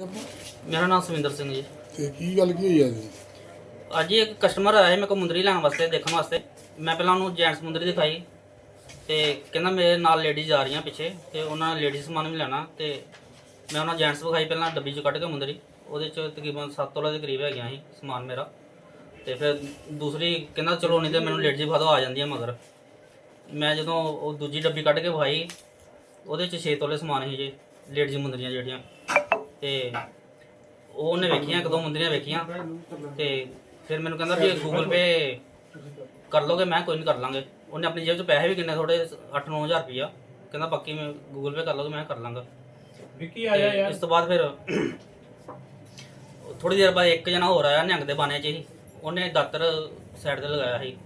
ਮੇਰਾ ਨਾਮ ਸਵਿੰਦਰ ਸਿੰਘ ਜੀ। ਤੇ ਕੀ ਗੱਲ ਕੀ ਹੋਈ ਆ ਜੀ? ਅੱਜ ਇੱਕ ਕਸਟਮਰ ਆਇਆ ਸੀ ਮੇਰੇ ਕੋਲ ਮੁੰਦਰੀ ਲੈਣ ਵਾਸਤੇ ਦੇਖਣ ਵਾਸਤੇ। ਮੈਂ ਪਹਿਲਾਂ ਉਹਨੂੰ ਜੈਂਟਸ ਮੁੰਦਰੀ ਦਿਖਾਈ ਤੇ ਕਹਿੰਦਾ ਮੇਰੇ ਨਾਲ ਲੇਡੀਜ਼ ਆ ਰਹੀਆਂ ਪਿੱਛੇ ਤੇ ਉਹਨਾਂ ਲੇਡੀਜ਼ ਸਮਾਨ ਵੀ ਲੈਣਾ ਤੇ ਮੈਂ ਉਹਨਾਂ ਜੈਂਟਸ ਵਿਖਾਈ ਪਹਿਲਾਂ ਡੱਬੀ 'ਚ ਕੱਢ ਕੇ ਮੁੰਦਰੀ। ਉਹਦੇ 'ਚ ਤਕਰੀਬਨ 7 ਤੋਲੇ ਦੇ ਕਰੀਬ ਹੈਗੀਆਂ ਸੀ ਸਮਾਨ ਮੇਰਾ। ਤੇ ਫਿਰ ਦੂਸਰੀ ਕਹਿੰਦਾ ਚਲੋ ਨਹੀਂ ਤੇ ਮੈਨੂੰ ਲੇਡੀਜ਼ ਵਿਖਾ ਦਿਓ ਆ ਜਾਂਦੀਆਂ ਮਗਰ। ਮੈਂ ਜਦੋਂ ਉਹ ਦੂਜੀ ਡੱਬੀ ਕੱਢ ਕੇ ਵਿਖਾਈ ਉਹਦੇ 'ਚ 6 ਤੋਲੇ ਸਮਾਨ ਸੀ ਜੀ ਲੇਡੀਜ਼ ਮੁੰਦਰੀਆਂ ਜਿਹੜੀਆਂ। ਤੇ ਉਹ ਉਹਨੇ ਵੇਖੀਆਂ ਇੱਕ ਦੋ ਮੁੰਦਰੀਆਂ ਵੇਖੀਆਂ ਤੇ ਫਿਰ ਮੈਨੂੰ ਕਹਿੰਦਾ ਵੀ ਗੂਗਲ ਪੇ ਕਰ ਲੋਗੇ ਮੈਂ ਕੋਈ ਨਹੀਂ ਕਰ ਲਾਂਗੇ। ਉਹਨੇ ਆਪਣੀ ਜੇਬ 'ਚ ਪੈਸੇ ਵੀ ਕਿੰਨੇ ਥੋੜੇ 8-9000 ਰੁਪਈਆ। ਕਹਿੰਦਾ ਬਾਕੀ ਮੈਂ ਗੂਗਲ ਪੇ ਕਰ ਲੋਗੇ ਮੈਂ ਕਰ ਲਾਂਗਾ। ਵਿੱਕੀ ਆਇਆ ਯਾਰ। ਇਸ ਤੋਂ ਬਾਅਦ ਫਿਰ ਥੋੜੀ ਦੇਰ ਬਾਅਦ ਇੱਕ ਜਣਾ ਹੋਰ ਆਇਆ ਨਿਹੰਗ ਦੇ ਬਾਣੇ 'ਚ ਹੀ। ਉਹਨੇ ਦਾਤਰ ਸਾਈਡ ਤੇ ਲਗਾਇਆ ਸੀ।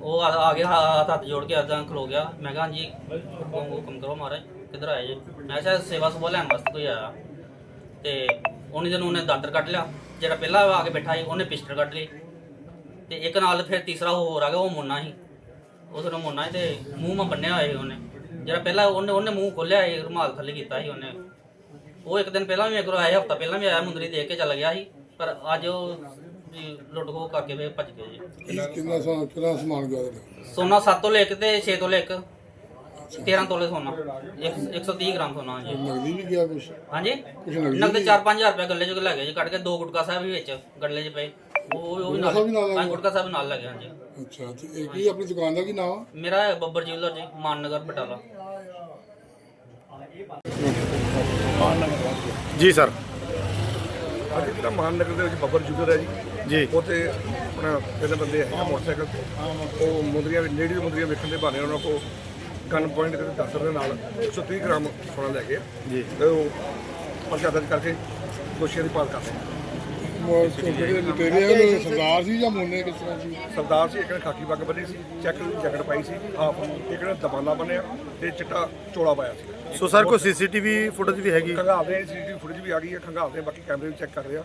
ਉਹ ਆ ਆ ਗਿਆ ਹੱਥ ਹੱਥ ਜੋੜ ਕੇ ਏਦਾਂ ਖਲੋ ਗਿਆ। ਮੈਂ ਕਿਹਾ ਹਾਂਜੀ ਹੁਕਮ ਹੁਕਮ ਕਰੋ ਮਹਾਰਾਜ ਕਿੱਧਰ ਆਏ ਜੀ? ਮੈਂ ਕਿਹਾ ਸੇਵਾ ਸੁਭਾ ਲੈਣ ਵਾਸਤੇ ਕੋਈ ਆਇਆ। ਤੇ ਉਹਨੇ ਜਦੋਂ ਉਹਨੇ ਦਾਤਰ ਕੱਢ ਲਿਆ ਜਿਹੜਾ ਪਹਿਲਾਂ ਆ ਕੇ ਬੈਠਾ ਸੀ ਉਹਨੇ ਪਿਸਟਲ ਕੱਢ ਲਈ ਤੇ ਇੱਕ ਨਾਲ ਫਿਰ ਤੀਸਰਾ ਹੋਰ ਆ ਗਿਆ ਉਹ ਮੁੰਨਾ ਸੀ। ਉਹ ਫਿਰ ਮੁੰਨਾ ਸੀ ਤੇ ਮੂੰਹ ਮਾ ਬੰਨਿਆ ਹੋਇਆ ਸੀ ਉਹਨੇ। ਜਿਹੜਾ ਪਹਿਲਾਂ ਉਹਨੇ ਉਹਨੇ ਮੂੰਹ ਖੋਲਿਆ ਸੀ ਰੁਮਾਲ ਥੱਲੇ ਕੀਤਾ ਸੀ ਉਹਨੇ। ਉਹ ਇੱਕ ਦਿਨ ਪਹਿਲਾਂ ਵੀ ਮੇਰੇ ਕੋਲ ਆਇਆ ਹਫਤਾ ਪਹਿਲਾਂ ਵੀ ਆਇਆ ਮੁੰਦਰੀ ਦੇਖ ਕੇ ਚੱਲ ਗਿਆ ਸੀ। ਪਰ ਅੱਜ ਉਹ ਵੀ ਲੁੱਟ ਖੋਹ ਕਰਕੇ ਫਿਰ ਭੱਜ ਗਏ ਜੀ। ਕਿੰਨਾ ਸਮਾਨ ਕਿੰਨਾ ਸਮਾਨ ਗਿਆ ਸੋਨਾ 7 ਤੋਂ ਲੈ ਕੇ ਤੇ 6 ਤੋਂ ਲੈ ਕੇ। 13 ਤੋਲੇ ਸੋਨਾ। ਇੱਕ- 130 ਗ੍ਰਾਮ ਸੋਨਾ ਜੀ ਨਗਦੀ ਵੀ ਗਿਆ ਕੁਛ? ਹਾਂਜੀ। ਕੁਛ ਨਗਦੀ ਨਗਦ ਵੀ? 4-5000 ਰੁਪਏ ਗੱਲੇ ਚ ਲੈ ਗਏ ਜੀ ਕੱਢ ਕੇ ਦੋ ਗੁਟਕਾ ਸਾਹਿਬ ਵੀ ਵਿੱਚ ਗੱਲੇ 'ਚ ਪਏ। ਉਹ ਉਹ ਵੀ ਗੁਟਕਾ ਸਾਹਿਬ ਵੀ ਨਾਲ ਹਾਂ ਗਏ? ਗੁਟਕਾ ਸਾਹਿਬ ਨਾਲ ਲੱਗੇ ਹਾਂਜੀ। ਅੱਛਾ ਤੇ ਇਹ ਕੀ ਆਪਣੀ ਦੁਕਾਨ ਦਾ ਕੀ ਨਾਮ ਮੇਰਾ ਹੈ ਬੱਬਰ ਜਿਊਲਰ ਜੀ ਮਾਨਨਗਰ ਬਟਾਲਾ। ਜੀ ਸਰ। ਅੱਜ ਜਿਹੜਾ ਮਹਾਨਗਰ ਦੇ ਵਿੱਚ ਬੱਬਰ ਜੁਗਰ ਹੈ ਜੀ ਜੀ। ਉੱਥੇ ਆਪਣਾ ਤਿੰਨ ਬੰਦੇ ਹੈਗੇ ਆ ਮੋਟਰਸਾਈਕਲ ਤੇ ਉਹ ਮੁੰਦਰੀਆਂ ਲੇਡੀ ਮੁੰਦਰੀਆਂ ਵੇਖਣ ਦੇ ਬਹਾਨੇ ਉਹਨਾਂ ਕੋਲ ਗਨ ਪੁਆਇੰਟ ਕਰਕੇ ਦਾਤਰ ਦੇ ਨਾਲ 130 ਗ੍ਰਾਮ ਸੋਨਾ ਲੈ ਗਏ ਜੀ। ਤੇ ਉਹ ਪਰਚਾ ਦਰਜ ਕਰਕੇ ਦੋਸ਼ੀਆਂ ਦੀ ਭਾਲ ਕਰ ਰਹੇ ਮੋ- ਜਿਹੜੇ ਲੁਟੇਰੇ ਆ ਉਹ ਸਰਦਾਰ ਸੀ ਜਾਂ ਮੋਨੇ ਕਿਸ ਤਰ੍ਹਾਂ ਸੀ? ਸਰਦਾਰ ਸੀ ਇੱਕ ਨੇ ਖਾਕੀ ਪੱਗ ਬੰਨੀ ਸੀ ਚੈੱਕ ਜੈਕਟ ਪਾਈ ਸੀ ਆਪ ਇੱਕ ਨੇ ਦਬਾਨਾ ਬੰਨਿਆ ਤੇ ਚਿੱਟਾ ਚੋਲਾ ਪਾਇਆ ਸੀ। ਸੋ ਸਰ ਕੋਈ ਸੀਸੀਟੀਵੀ ਫੁਟੇਜ ਵੀ ਹੈਗੀ? ਖੰਗਾਲਦੇ ਸੀਸੀਟੀਵੀ ਫੁਟੇਜ ਵੀ ਆ ਗਈ ਹੈ ਖੰਗਾਲਦੇ ਬਾਕੀ ਕੈਮਰੇ ਵੀ ਚੈੱਕ ਕਰ ਰਹੇ ਆ।